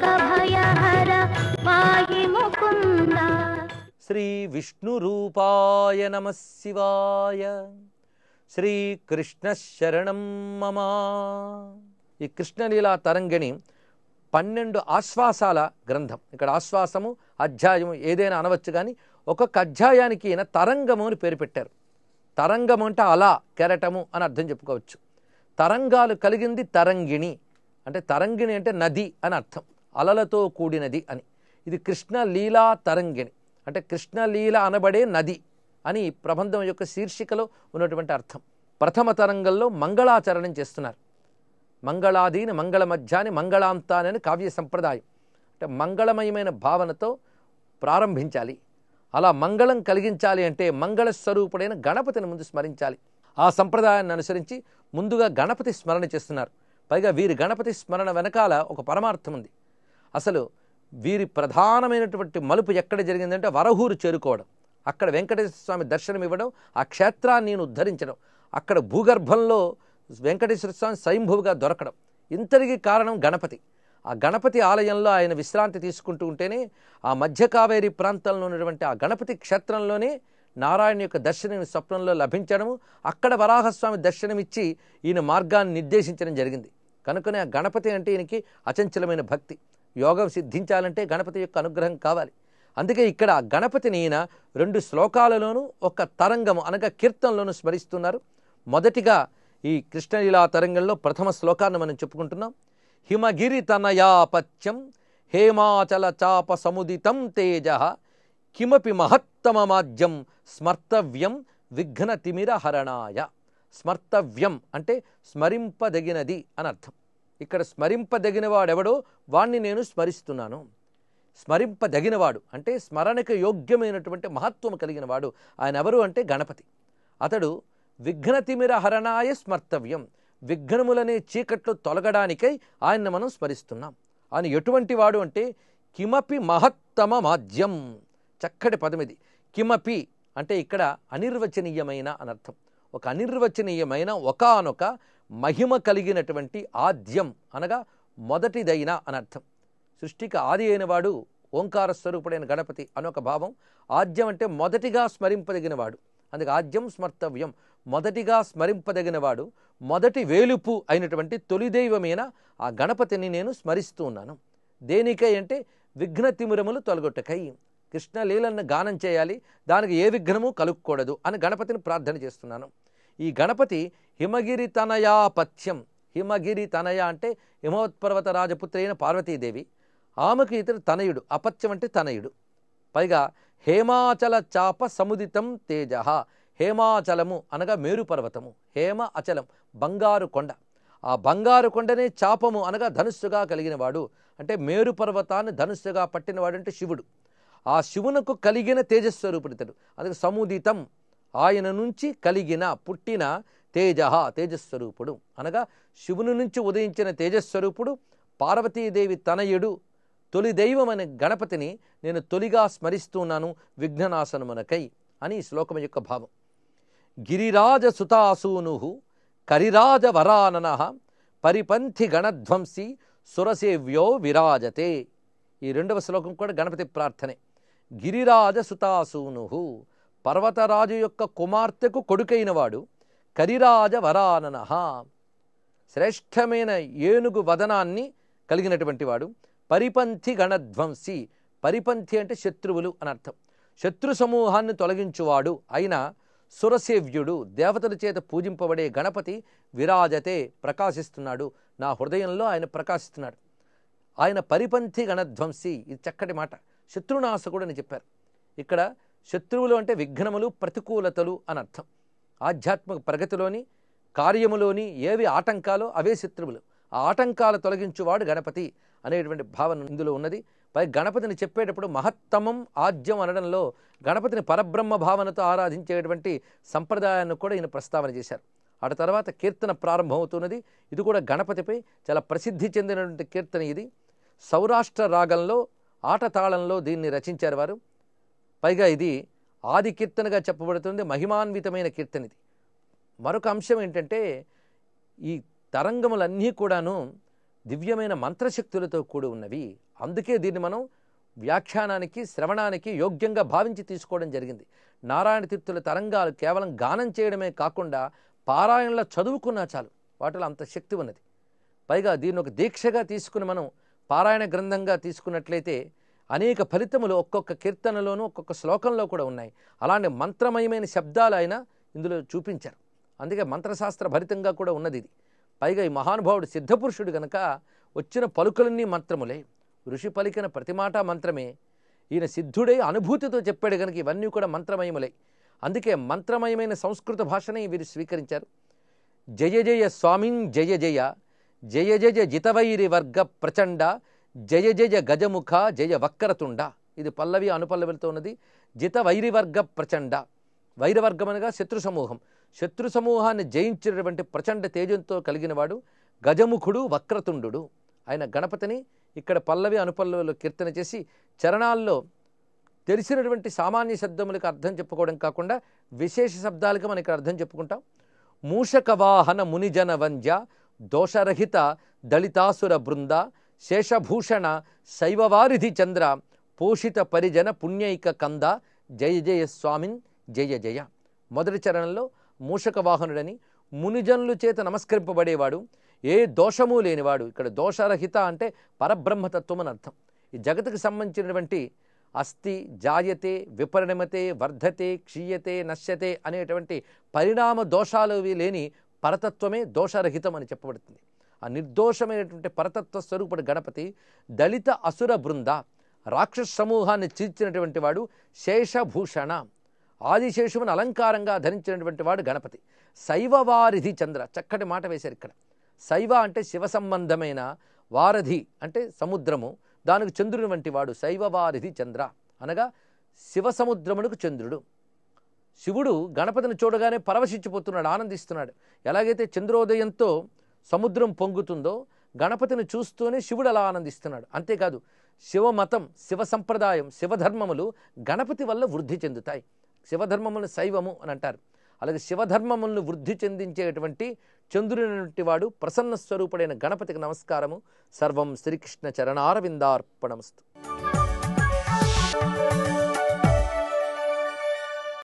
భయహర పాహి ముకుంద. శ్రీ విష్ణురూపాయ నమ శివాయ. శ్రీకృష్ణ శరణం మమ. ఈ కృష్ణలీలా తరంగిణి పన్నెండు ఆశ్వాసాల గ్రంథం. ఇక్కడ ఆశ్వాసము అధ్యాయము ఏదైనా అనవచ్చు కానీ ఒక్కొక్క అధ్యాయానికి ఈయన తరంగము అని పేరు పెట్టారు. తరంగము అంటే అలా కెరటము అని అర్థం చెప్పుకోవచ్చు. తరంగాలు కలిగింది తరంగిణి. అంటే తరంగిణి అంటే నది అని అర్థం. అలలతో కూడినది అని. ఇది కృష్ణ లీలా తరంగిణి. అంటే కృష్ణలీల అనబడే నది అని ప్రబంధం యొక్క శీర్షికలో ఉన్నటువంటి అర్థం. ప్రథమ తరంగంలో మంగళాచరణం చేస్తున్నారు. మంగళాదీని మంగళ మధ్యాని మంగళాంతానని కావ్య సంప్రదాయం. అంటే మంగళమయమైన భావనతో ప్రారంభించాలి. అలా మంగళం కలిగించాలి అంటే మంగళ స్వరూపుడైన గణపతిని ముందు స్మరించాలి. ఆ సంప్రదాయాన్ని అనుసరించి ముందుగా గణపతి స్మరణ చేస్తున్నారు. పైగా వీరి గణపతి స్మరణ వెనకాల ఒక పరమార్థం ఉంది. అసలు వీరి ప్రధానమైనటువంటి మలుపు ఎక్కడ జరిగిందంటే వరహూరు చేరుకోవడం. అక్కడ వెంకటేశ్వర స్వామి దర్శనం ఇవ్వడం ఆ క్షేత్రాన్ని నేను ఉద్ధరించడం అక్కడ భూగర్భంలో వెంకటేశ్వర స్వామి స్వయంభువుగా దొరకడం. ఇంతటికి కారణం గణపతి. ఆ గణపతి ఆలయంలో ఆయన విశ్రాంతి తీసుకుంటూ ఉంటేనే ఆ మధ్య కావేరి ప్రాంతంలో ఉన్నటువంటి ఆ గణపతి క్షేత్రంలోనే నారాయణ యొక్క దర్శనం స్వప్నంలో లభించడము అక్కడ వరాహస్వామి దర్శనమిచ్చి ఈయన మార్గాన్ని నిర్దేశించడం జరిగింది. కనుకనే ఆ గణపతి అంటే ఈయనకి అచంచలమైన భక్తి. యోగం సిద్ధించాలంటే గణపతి యొక్క అనుగ్రహం కావాలి. అందుకే ఇక్కడ గణపతిని ఈయన రెండు శ్లోకాలలోనూ ఒక తరంగము అనగా కీర్తనలోను స్మరిస్తున్నారు. మొదటిగా ఈ కృష్ణలీలా తరంగంలో ప్రథమ శ్లోకాన్ని మనం చెప్పుకుంటున్నాం. హిమగిరి తనయాపత్యం హేమాచల చాప సముదితం తేజ కిమపి మహత్తమమాజ్యం స్మర్తవ్యం విఘ్న తిమిర హరణాయ. స్మర్తవ్యం అంటే స్మరింపదగినది అని అర్థం. ఇక్కడ స్మరింపదగిన వాడెవడో వాణ్ణి నేను స్మరిస్తున్నాను. స్మరింపదగినవాడు అంటే స్మరణకు యోగ్యమైనటువంటి మహత్వం కలిగిన వాడు ఆయన ఎవరు అంటే గణపతి. అతడు విఘ్నతిమిర హరణాయ స్మర్తవ్యం. విఘ్నములనే చీకట్లు తొలగడానికై ఆయన్ని మనం స్మరిస్తున్నాం. ఆయన ఎటువంటి వాడు అంటే కిమపి మహత్తమ మాధ్యం. చక్కటి పదం ఇది. కిమపి అంటే ఇక్కడ అనిర్వచనీయమైన అనర్థం. ఒక అనిర్వచనీయమైన ఒకానొక మహిమ కలిగినటువంటి ఆద్యం అనగా మొదటిదైన అనర్థం. సృష్టికి ఆది అయినవాడు ఓంకార స్వరూపుడైన గణపతి అనొక భావం. ఆద్యం అంటే మొదటిగా స్మరింపదగినవాడు. అందుకే ఆద్యం స్మర్తవ్యం. మొదటిగా స్మరింపదగినవాడు మొదటి వేలుపు అయినటువంటి తొలిదైవమైన ఆ గణపతిని నేను స్మరిస్తూ ఉన్నాను. దేనికై అంటే విఘ్న తిమిరములు తొలగొట్టకై. కృష్ణలీలను గానం చేయాలి దానికి ఏ విఘ్నము కలుగకూడదు అని గణపతిని ప్రార్థన చేస్తున్నాను. ఈ గణపతి హిమగిరి తనయాపథ్యం హిమగిరి తనయ అంటే హిమవత్పర్వత రాజపుత్రి అయిన పార్వతీదేవి. ఆమెకు ఇతడు తనయుడు అపత్యం అంటే తనయుడు. పైగా హేమాచల చాప సముదితం తేజ. హేమాచలము అనగా మేరుపర్వతము హేమ అచలం బంగారు కొండ. ఆ బంగారు కొండనే చాపము అనగా ధనుస్సుగా కలిగినవాడు. అంటే మేరుపర్వతాన్ని ధనుస్సుగా పట్టినవాడు అంటే శివుడు. ఆ శివునకు కలిగిన తేజస్వరూపుడితడు అందుకే సముదితం ఆయన నుంచి కలిగిన పుట్టిన తేజ తేజస్వరూపుడు. అనగా శివుని నుంచి ఉదయించిన తేజస్వరూపుడు పార్వతీదేవి తనయుడు తొలి దైవం అనే గణపతిని నేను తొలిగా స్మరిస్తున్నాను విఘ్ననాశనమునకై అని ఈ శ్లోకం యొక్క భావం. గిరిరాజ సుతాసూను కరిరాజ వరానన పరిపంథి గణధ్వంసి సురసేవ్యో విరాజతే. ఈ రెండవ శ్లోకం కూడా గణపతి ప్రార్థనే. గిరిరాజ సుతాసూను పర్వతరాజు యొక్క కుమార్తెకు కొడుకైనవాడు కరిరాజ వరానన శ్రేష్టమైన ఏనుగు వదనాన్ని కలిగినటువంటి వాడు. పరిపంథి గణధ్వంసి. పరిపంథి అంటే శత్రువులు అని అర్థం. శత్రు సమూహాన్ని తొలగించువాడు అయిన సురసేవ్యుడు దేవతల చేత పూజింపబడే గణపతి విరాజతే ప్రకాశిస్తున్నాడు. నా హృదయంలో ఆయన ప్రకాశిస్తున్నాడు. ఆయన పరిపంథి గణధ్వంసి. ఇది చక్కటి మాట. శత్రునాశకుడు అని చెప్పారు. ఇక్కడ శత్రువులు అంటే విఘ్నములు ప్రతికూలతలు అని అర్థం. ఆధ్యాత్మిక ప్రగతిలోని కార్యములోని ఏవి ఆటంకాలో అవే శత్రువులు. ఆ ఆటంకాలు తొలగించువాడు గణపతి అనేటువంటి భావన ఇందులో ఉన్నది. పై గణపతిని చెప్పేటప్పుడు మహత్తమం ఆద్యం అనడంలో గణపతిని పరబ్రహ్మ భావనతో ఆరాధించేటువంటి సంప్రదాయాన్ని కూడా ఈయన ప్రస్తావన చేశారు. ఆ తర్వాత కీర్తన ప్రారంభమవుతున్నది. ఇది కూడా గణపతిపై చాలా ప్రసిద్ధి చెందినటువంటి కీర్తన ఇది. సౌరాష్ట్ర రాగంలో ఆట తాళంలో దీన్ని రచించారు వారు. పైగా ఇది ఆది కీర్తనగా చెప్పబడుతుంది మహిమాన్వితమైన కీర్తన ఇది మరొక అంశం ఏంటంటే ఈ తరంగములన్నీ కూడాను దివ్యమైన మంత్రశక్తులతో కూడి ఉన్నవి. అందుకే దీన్ని మనం వ్యాఖ్యానానికి శ్రవణానికి యోగ్యంగా భావించి తీసుకోవడం జరిగింది. నారాయణ తీర్థుల తరంగాలు కేవలం గానం చేయడమే కాకుండా పారాయణలో చదువుకున్నా చాలు. వాటిలో అంత శక్తి ఉన్నది. పైగా దీన్ని ఒక దీక్షగా తీసుకుని మనం పారాయణ గ్రంథంగా తీసుకున్నట్లయితే అనేక ఫలితములు ఒక్కొక్క కీర్తనలోనూ ఒక్కొక్క శ్లోకంలో కూడా ఉన్నాయి. అలాంటి మంత్రమయమైన శబ్దాలు ఆయన ఇందులో చూపించారు. అందుకే మంత్రశాస్త్ర భరితంగా కూడా ఉన్నది ఇది. పైగా ఈ మహానుభావుడు సిద్ధపురుషుడు గనక వచ్చిన పలుకులన్నీ మంత్రములే. ఋషి పలికిన ప్రతి మాట మంత్రమే. ఈయన సిద్ధుడై అనుభూతితో చెప్పాడు కనుక ఇవన్నీ కూడా మంత్రమయములే. అందుకే మంత్రమయమైన సంస్కృత భాషని వీరు స్వీకరించారు. జయ జయ స్వామిన్ జయ జయ జయ జయ జితవైరి వర్గ ప్రచండ జయ జయ గజముఖ జయ వక్రతుండ. ఇది పల్లవి అనుపల్లవిలతో ఉన్నది. జిత వైరివర్గ ప్రచండ. వైరవర్గం అనగా శత్రు సమూహం. శత్రు సమూహాన్ని జయించినటువంటి ప్రచండ తేజంతో కలిగినవాడు గజముఖుడు వక్రతుండు. ఆయన గణపతిని ఇక్కడ పల్లవి అనుపల్లవిలో కీర్తన చేసి చరణాల్లో తెలిసినటువంటి సామాన్య శబ్దములకు అర్థం చెప్పుకోవడం కాకుండా విశేష శబ్దాలకు మనకి అర్థం చెప్పుకుంటాం. మూషక వాహన మునిజన వంజ దోషరహిత దళితాసుర బృంద శేషభూషణ శైవవారిధి చంద్ర పోషిత పరిజన పుణ్యైక కంద జయ జయ స్వామిన్ జయ జయ. మొదటి చరణంలో మూషక వాహనుడని మునిజనులు చేత నమస్కరింపబడేవాడు ఏ దోషము లేనివాడు. ఇక్కడ దోషరహిత అంటే పరబ్రహ్మతత్వం అని అర్థం. ఈ జగత్తుకు సంబంధించినటువంటి అస్థి జాయతే విపరిణమతే వర్ధతే క్షీయతే నశ్యతే అనేటువంటి పరిణామ దోషాలు లేని పరతత్వమే దోషరహితం అని చెప్పబడుతుంది. ఆ నిర్దోషమైనటువంటి పరతత్వ స్వరూపుడు గణపతి దళిత అసుర బృంద రాక్షస సమూహాన్ని చీల్చినటువంటి వాడు శేషభూషణ. ఆదిశేషువుని అలంకారంగా ధరించినటువంటి వాడు గణపతి. శైవవారిధి చంద్ర చక్కటి మాట వేశారు ఇక్కడ. శైవ అంటే శివ సంబంధమైన వారధి అంటే సముద్రము దానికి చంద్రుని వంటి వాడు శైవవారిధి చంద్ర అనగా శివ సముద్రమునకు చంద్రుడు. శివుడు గణపతిని చూడగానే పరవశించిపోతున్నాడు ఆనందిస్తున్నాడు. ఎలాగైతే చంద్రోదయంతో సముద్రం పొంగుతుందో గణపతిని చూస్తూనే శివుడు అలా ఆనందిస్తున్నాడు. అంతేకాదు శివమతం శివ సంప్రదాయం శివధర్మములు గణపతి వల్ల వృద్ధి చెందుతాయి. శివధర్మములను శైవము అని అంటారు. అలాగే శివధర్మములను వృద్ధి చెందించేటువంటి చంద్రుని వాడు ప్రసన్న స్వరూపుడైన గణపతికి నమస్కారము. సర్వం శ్రీకృష్ణ చరణారవిందార్పణమస్తు.